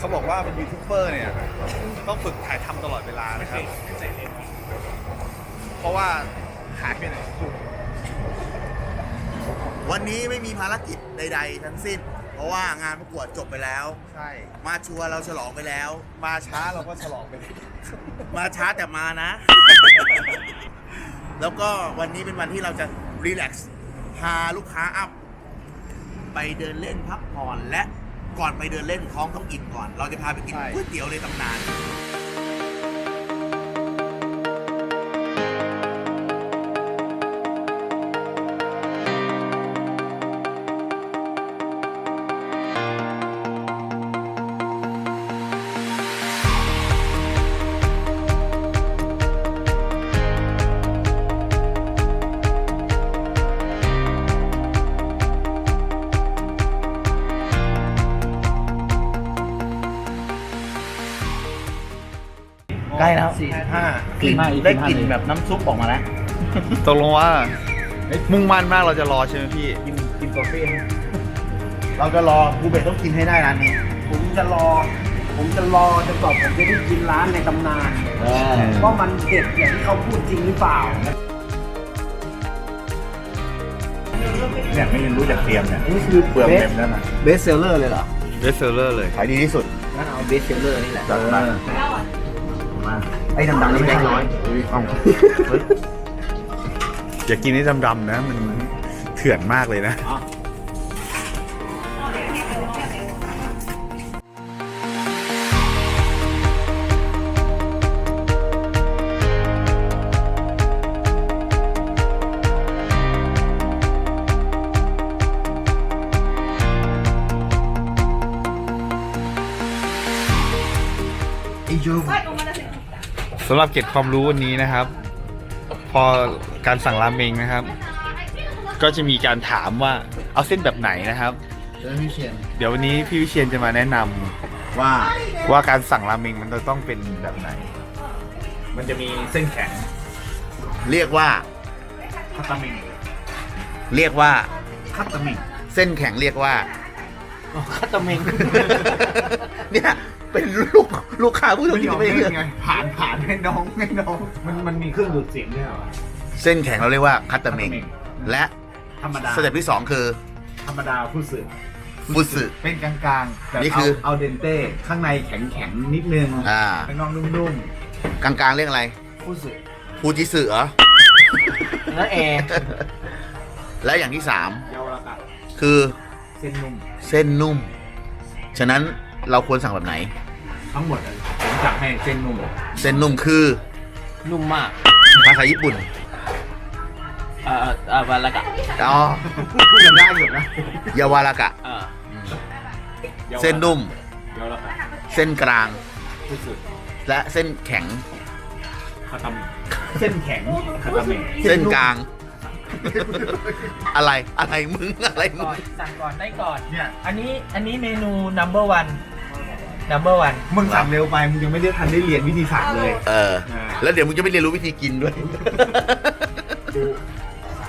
เขาบอกว่าเป็นยูทูบเบอร์เนี่ยต้องฝึกถ่ายทำตลอดเวลานะครับ เพราะว่าหายไปไหนวันนี้ไม่มีภารกิจใด ๆ ทั้งสิ้น เพราะว่างานประกวดจบไปแล้ว ใช่ มาชัวร์เราฉลองไปแล้ว มาช้าเราก็ฉลองไปมาช้าแต่มานะ แล้วก็วันนี้เป็นวันที่เราจะรีแลกซ์พาลูกค้าอัพ ไปเดินเล่นพักผ่อนและ ก่อนไปเดินเล่นท้องต้องอิ่มก่อน เราจะพาไปกินใช่ ก๋วยเตี๋ยวในตำนาน ใกล้แล้วสี่ห้ากลิ่นสี่ห้าอีกได้สี่ห้ากลิ่นเลยแบบน้ำซุปออกมาแล้วตกลงว่า มุ่งมั่นมากเราจะรอใช่ไหมพี่ กินกินกาแฟเราจะรอบูเบตต้องกินให้ได้ร้านนี้ผมจะรอ ผมจะรอจนกว่าผมจะได้กินร้านในตำนานเออว่ามันเด็ดอย่างที่เขาพูดจริงหรือเปล่าเนี่ยไม่เรียนรู้จากเตรียมเนี่ยนี่คือเปลือกเต็มแล้วนะเบสเซลเลอร์เลยเหรอเบสเซอร์เลยขายดีที่สุดงั้นเอาเบสเซลเลอร์นี่แหละจัดมา มาไอ้ดำๆนี่แบงค์ร้อยเอาอย่ากินให้ดำๆนะ มันเถื่อนมากเลยนะไอ้โย สำหรับเก็บความรู้วันนี้นะครับ พอการสั่งราเมงนะครับ ก็จะมีการถามว่าเอาเส้นแบบไหนนะครับเจอพี่เชียนเดี๋ยววันนี้พี่วิเชียนจะมาแนะนำว่าว่าการสั่งราเมงมันจะต้องเป็นแบบไหน มันจะมีเส้นแข็งเรียกว่าคัตตามิงเรียกว่าคัตตามิงเส้นแข็งเรียกว่า คัตเตอร์เมงเนี่ย เป็นลูกลูกค้าผู้ชมที่ไม่เลือกผ่านผ่านให้น้องให้น้อง มันมันมีเครื่องดูดเสียงด้วยเหรอ เส้นแข็งเราเรียกว่าคัตเตอร์เมงคัตเตอร์เมง และธรรมดา สเต็ปที่สองคือธรรมดาผู้สื่อฟุสึ เป็นกลางๆแบบนี่คือเอาเดนเต้ ข้างในแข็งแข็งๆ นิดนึงอ่า ข้างนอกนุ่มกลางๆเรียกอะไรๆผู้สื่อฟูจิสึเหรอ แล้วแอร์และอย่างที่สามเยาวราชคือเส้นนุ่ม เส้นนุ่ม ฉะนั้น เราควรสั่งแบบไหน ทั้งหมดอะผมจัดให้เส้นนุ่มเส้นนุ่มคือนุ่มมากภาษาญี่ปุ่นเอ่อเอ่อวาลากะอ๋อพูดกันได้อยู่นะยาวารากะ เออเส้นนุ่มเยาวราชเส้นกลางผู้สื่อและเส้นแข็งคาตามิเส้นแข็งคาตามิเส้นกลาง อะไรอะไรมึงอะไรมึก่งอนสั่งก่อนได้ก่อน เนี่ย อันนี้อันนี้เมนู number one number one มึงสั่งเร็วไป มึงยังไม่ได้ทันได้เรียนวิธีสั่งเลย เออ อ่า แล้วเดี๋ยวมึงจะไม่เรียนรู้วิธีกินด้วย ดู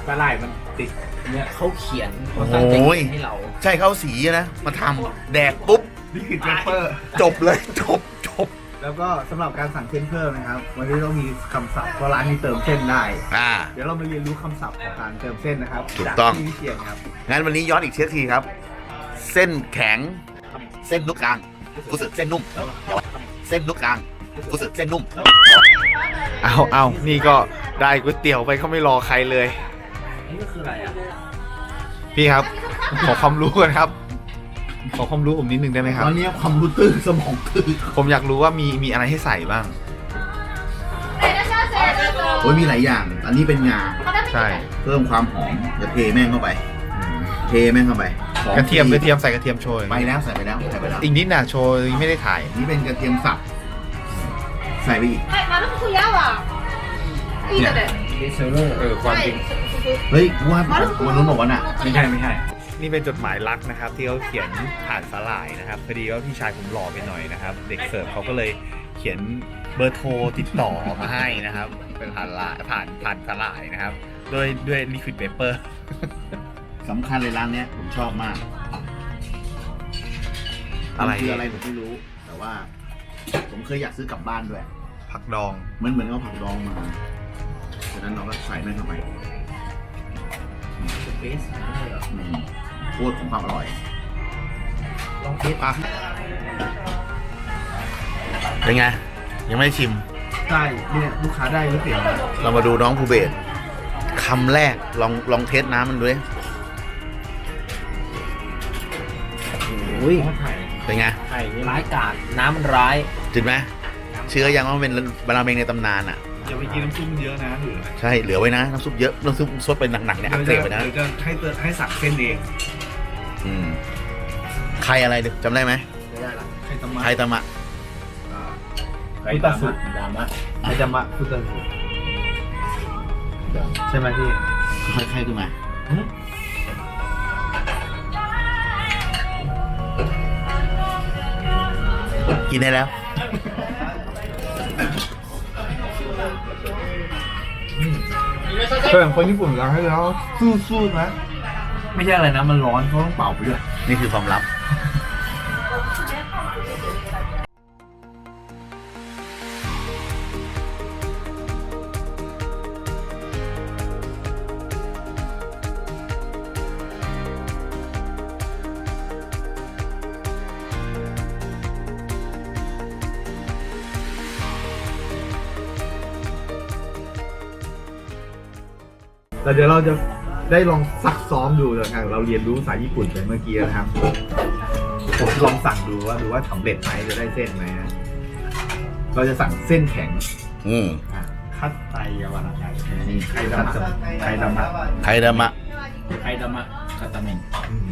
ปลาไหลมันติด เนี่ยเขาเขียนเขาตั้งใจโอ้ย เขียนให้เราใช่เข้าสีนะ มาทำแดกปุ๊บ นี่คือเจเปอร์ จบเลยจบจบ แล้วก็สำหรับการสั่งเส้นเพิ่มนะครับ วันนี้ต้องมีคำศัพท์เพราะร้านนี้เติมเส้นได้ อ่า เดี๋ยวเรามาเรียนรู้คำศัพท์ของการเติมเส้นนะครับถูกต้อง จากที่วิเชียนครับ งั้นวันนี้ย้อนอีกเช็คทีครับ เส้นแข็ง เส้นนุกกลางรู้สึกเส้นนุ่มเส้นนุกกลางรู้สึกเส้นนุ่ม เอาเอานี่ก็ได้ก๋วยเตี๋ยวไปเขาไม่รอใครเลย นี่ก็คืออะไรอะ พี่ครับ ขอความรู้กันครับ ขอความรู้ผมนิดนึงได้ไหมครับ ตอนนี้ความรู้ตื้นสมองตื้นผมอยากรู้ว่ามีมีอะไรให้ใส่บ้าง โอ้ยมีหลายอย่าง อันนี้เป็นงาใช่เพิ่มความหอมจะเทแม่งเข้าไป เทแม่งเข้าไปกระเทียมกระเทียมใส่กระเทียมโชยไปแล้วใส่ไปแล้วใส่ไปแล้วอีกนิดหน่ะโชยไม่ได้ถ่าย นี่เป็นกระเทียมสับใส่ไปอีกมาแล้วคุณย่าวะนี่ยเดเซอร์เออความจริงเฮ้ยว่ามันนู้นบอกว่าน่ะไม่ใช่ไม่ใช่ นี่เป็นจดหมายรักนะครับ ที่เขาเขียนผ่านสลายนะครับพอดีว่าพี่ชายผมหล่อไปหน่อยนะครับ เด็กเสิร์ฟเขาก็เลยเขียนเบอร์โทรติดต่อมาให้นะครับ เป็นผ่านลายผ่านผ่านสลายนะครับด้วยด้วยลิควิดเปเปอร์สำคัญเลยร้านเนี้ยผมชอบมากออะไรมันคืออะไรผมไม่รู้ แต่ว่า ผมเคยอยากซื้อกลับบ้านด้วย ผักดองเหมือนเหมือนเอาผักดองมาฉะนั้นเราก็ใส่นั่นเข้าไปเบสไม่ใช่เหรออืม โคตรของความอร่อย ลองเทสอะเป็นไง ยังไม่ได้ชิมใช่เนี่ยลูกค้าได้ก๋วยเตี๋ยวมาเรามาดูน้องภูเบศคำแรกลองลองเทสน้ำมันด้วยอุ้ยไข่เป็นไง ไข่ร้ายกาจน้ำมันร้ายจืดไหมเชื่อยังว่ามันเป็นราเมงในตำนานอะอย่าไปกินน้ำซุปเยอะนะหรือใช่เหลือไว้นะน้ำซุปเยอะน้ำซุปซดไปหนักๆเนี่ยอักเดี๋ยวเสจะบไปนะเดี๋ยวจะให้เติมให้สั่งเส้นเอง อืมใครอะไรดิจำได้ไหมไม่ได้ละไข่ตำมะใครตามะพุตสุดามะไข่ตำมะพุตสุใช่ไหมพี่ใครๆขึ้นมากินได้แล้วเคยเห็นคนญี่ปุ่นเราให้แล้วสู้ๆนะ ไม่ใช่อะไรนะ มันร้อนเขาต้องเป่าไปด้วย นี่คือความลับ แต่เดี๋ยวเราจะ ได้ลองซักซ้อมดูนะครับเราเรียนรู้ภาษาญี่ปุ่นไปเมื่อกี้นะครับ ผมลองสั่งดูว่าดูว่าสำเร็จไหมจะได้เส้นไหมนะเราจะสั่งเส้นแข็ง อืม อ่ะคัตไตยาวานาไนี่ไข่ดำะไข่ดำะ ใครตามะ ไข่ดามะคาตาเมน อืม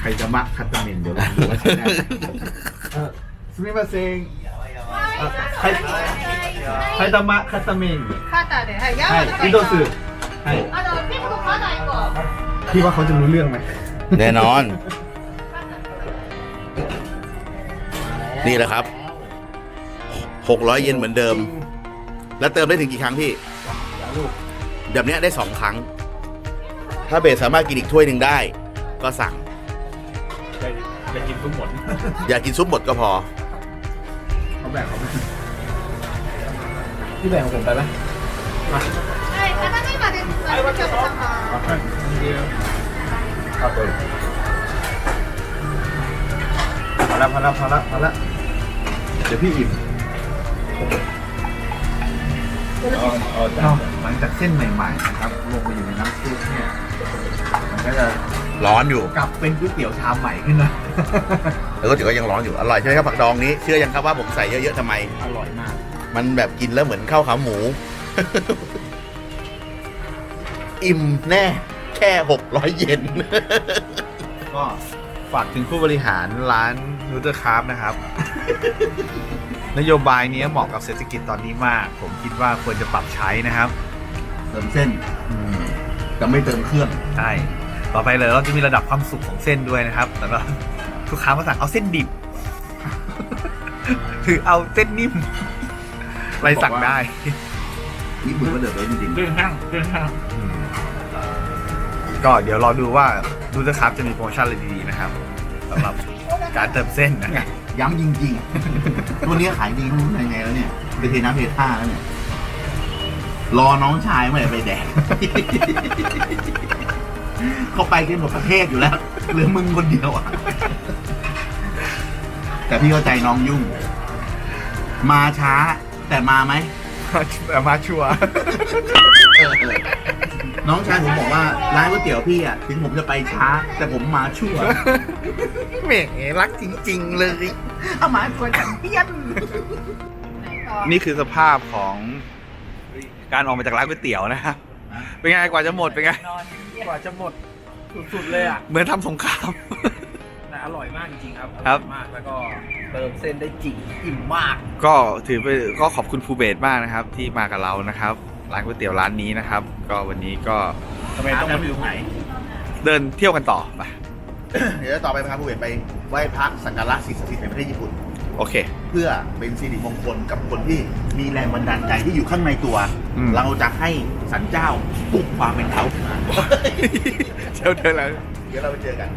ไข่ดำะคัตเตอร์เมนเดี๋ยวลองดูว่าใช่ได้ไหมเออสมิมาเซงเอ่อไข่ไข่ดำะคัตเตอร์เมน 肩で、はい、ヤ ใช่ マとか อินโดสึใช่ あの、ピンクの肩一個。 พี่ว่าเขาจะรู้เรื่องไหมแน่นอน นี่แหละครับ600เยนเหมือนเดิม แล้วเติมได้ถึงกี่ครั้งพี่แบบเนี้ยได้สองครั้ง ถ้าเบสสามารถกินอีกถ้วยหนึ่งได้ ก็สั่ง จะกินทุกหมดอยากกินซุปหมดก็พอ เขาแบ่งเขาไปที่แบ่งของผมไปไหมはい、 พอละพอละพอละพอละเดี๋ยวพี่อิ่มหลังจากเส้นใหม่ๆนะครับลงไปอยู่ในน้ำซุปเนี่ยมันก็จะร้อนอยู่กลับเป็นก๋วยเตี๋ยวชามใหม่ขึ้นนะ แล้วก็เดี๋ยวก็ยังร้อนอยู่อร่อยใช่ไหมครับผักดองนี้เชื่อยังครับว่าผมใส่เยอะๆทำไม อร่อยมาก มันแบบกินแล้วเหมือนข้าวขาหมู อิ่มแน่แค่หกร้อยเยน ก็ฝากถึงผู้บริหารร้านนูเตอร์คราฟนะครับ นโยบายนี้เหมาะกับเศรษฐกิจตอนนี้มาก ผมคิดว่าควรจะปรับใช้นะครับเติมเส้นแต่ไม่เติมเครื่องใช่ต่อไปเลยเราจะมีระดับความสุขของเส้นด้วยนะครับแล้วก็ลูกค้ามาสั่งเอาเส้นดิบหรือเอาเส้นนิ่มอะไรสั่งได้ นี่เหมือนว่าเดือดร้อนจริงเรื่องห้างเรื่องห้าง ก็เดี๋ยวรอดูว่าดูเตอร์คราฟจะมีโปรโมชั่นอะไรดีๆนะครับสำหรับการเติมเส้นนะๆย้ำจริงๆ ตัวเนี้ยขายดีไม่รู้ยังไงแล้วเนี่ยไปเทน้ำเทท่าแล้วเนี่ย รอน้องชายเมื่อไหร่ไปแดก เขาไปกันหมดประเทศอยู่แล้วเหลือมึงคนเดียวอะ แต่พี่เข้าใจน้องยุ่ง มาช้าแต่มาไหมแต่มาชัวร์ น้องชายผมบอกว่าร้านก๋วยเตี๋ยวพี่อะถึงผมจะไปช้า แต่ผมมาชั่วแหมรักจริง ๆ เลยเอามาชวนกันเพี้ยนนี่คือสภาพของการออกมาจากร้านก๋วยเตี๋ยวนะครับเป็นไงกว่าจะหมดเป็นไงนอนกว่าจะหมดสุดๆเลยอะเหมือนทำสงครามแต่อร่อยมากจริงๆครับครับออยมากแล้วก็เติมเส้นได้จริงอิ่มมาก ก็ถือไปก็ขอบคุณภูเบศมากนะครับ ที่มากับเรานะครับ ร้านก๋วยเตี๋ยวร้านนี้นะครับ ก็วันนี้ก็ทำไมต้องมาอยู่ไหน เดินเที่ยวกันต่อไปเดี๋ยวต่อไปพาผู้เวทไปไหว้พระสักการะสิ่งศักดิ์สิทธิ์ในประเทศญี่ปุ่น โอเค เพื่อเป็นสิริมงคลกับคนที่มีแรงบันดาลใจที่อยู่ข้างในตัว อืม เราจะให้สันเจ้าปลุกความเป็นเขาขึ้นมา เที่ยวเดินแล้ว เดี๋ยวเราไปเจอกัน